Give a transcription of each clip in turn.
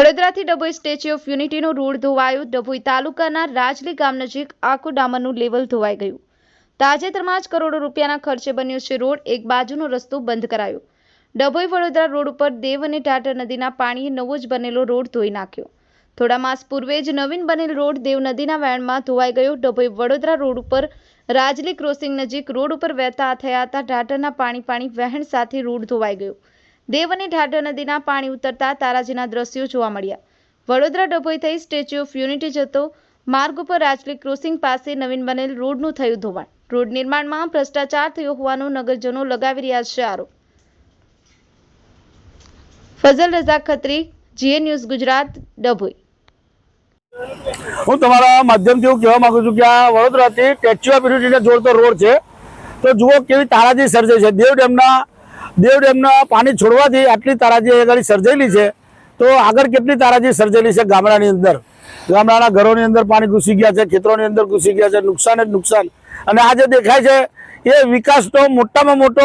વડોદરાથી Dabhoi statue of યુનિટીનો road ધોવાયો. ડભોઈ તાલુકાના રાજલી ગામ નજીક આખું ડામરનું લેવલ ધોવાઈ ગયું. તાજેતરમાં જ કરોડો રૂપિયાના ખર્ચે બન્યો છે રોડ. એક બાજુનો રસ્તો બંધ કરાયો. ડભોઈ વડોદરા રોડ ઉપર દેવ અને ટાટર નદીના પાણીએ નવો જ બનેલો રોડ ધોઈ નાખ્યો. થોડા માસ પૂર્વે જ નવીન બનેલ રોડ દેવ નદીના વેણમાં ધોવાઈ ગયો. ડભોઈ વડોદરા રોડ ઉપર રાજલી ક્રોસિંગ નજીક રોડ ઉપર વહેતા થયા હતા ઢાટરના પાણી પાણી વહેણ સાથે રોડ ધોવાઈ ગયો. દેવ ઢાઢર નદીના પાણી ઉતરતા તારાજીના દ્રશ્યો જોવા મળ્યા. વડોદરા ડભોઈ થઈ સ્ટેચ્યુ ઓફ યુનિટી જતો માર્ગ ઉપર રાજલી ક્રોસિંગ પાસે નવીન બનેલ રોડનું થયું ધોવાણ. રોડ નિર્માણમાં ભ્રષ્ટાચાર થયો હોવાનો નગરજનો લગાવી રહ્યા છે આરોપ. ફઝલ રઝા ખત્રી, જીએ ન્યૂઝ ગુજરાત, ડભોઈ. હું તમારા માધ્યમથી એવું કહેવા માંગુ છું કે આ વડોદરાથી સ્ટેચ્યુ ઓફ યુનિટીને જોડતો રોડ છે. તો જુઓ કેવી તારાજી સર્જાઈ છે. દેવ ડેમના દેવ ડેમના પાણી છોડવાથી આટલી તારાજી આગળ સર્જાયેલી છે. તો આગળ કેટલી તારાજી સર્જેલી છે ગામડાની અંદર? ગામડાના ઘરોની અંદર પાણી ઘૂસી ગયા છે, ખેતરોની અંદર ઘૂસી ગયા છે, નુકસાન જ નુકસાન. અને આ જે દેખાય છે, એ વિકાસ તો મોટામાં મોટો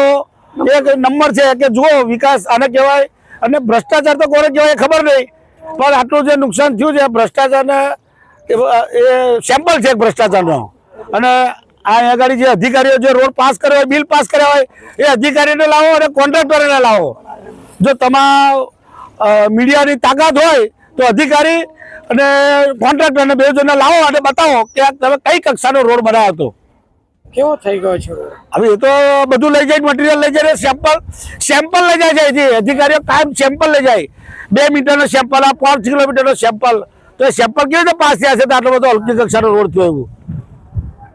એક નંબર છે. કે જુઓ, વિકાસ આને કહેવાય, અને ભ્રષ્ટાચાર તો કોને કહેવાય ખબર નહીં. પણ આટલું જે નુકસાન થયું છે, ભ્રષ્ટાચારને એ સેમ્પલ છે ભ્રષ્ટાચારનો. અને આ આગળ જે અધિકારીઓ જે રોડ પાસ કર્યો હોય બિલ પાસ કર્યા હોય એ અધિકારીને લાવો અને કોન્ટ્રાક્ટરને લાવો. જો તમા મીડિયાની તાકાત હોય તો અધિકારી અને કોન્ટ્રાક્ટરને બે જણને લાવો અને બતાવો કે તમે કઈ કક્ષાનો રોડ બનાવ્યો હતો. કેવો થઈ ગયો છે હવે એ તો બધું લઈ જાય મટીરિયલ લઈ જાય સેમ્પલ સેમ્પલ લઈ જાય છે અહીંથી. અધિકારીઓ કાયમ સેમ્પલ લઈ જાય. બે મીટરનો સેમ્પલ આ પાંચ કિલોમીટરનો સેમ્પલ તો એ સેમ્પલ કેવી રીતે પાસ થયા છે? તો આટલો બધો હલકી કક્ષાનો રોડ થયો એવું.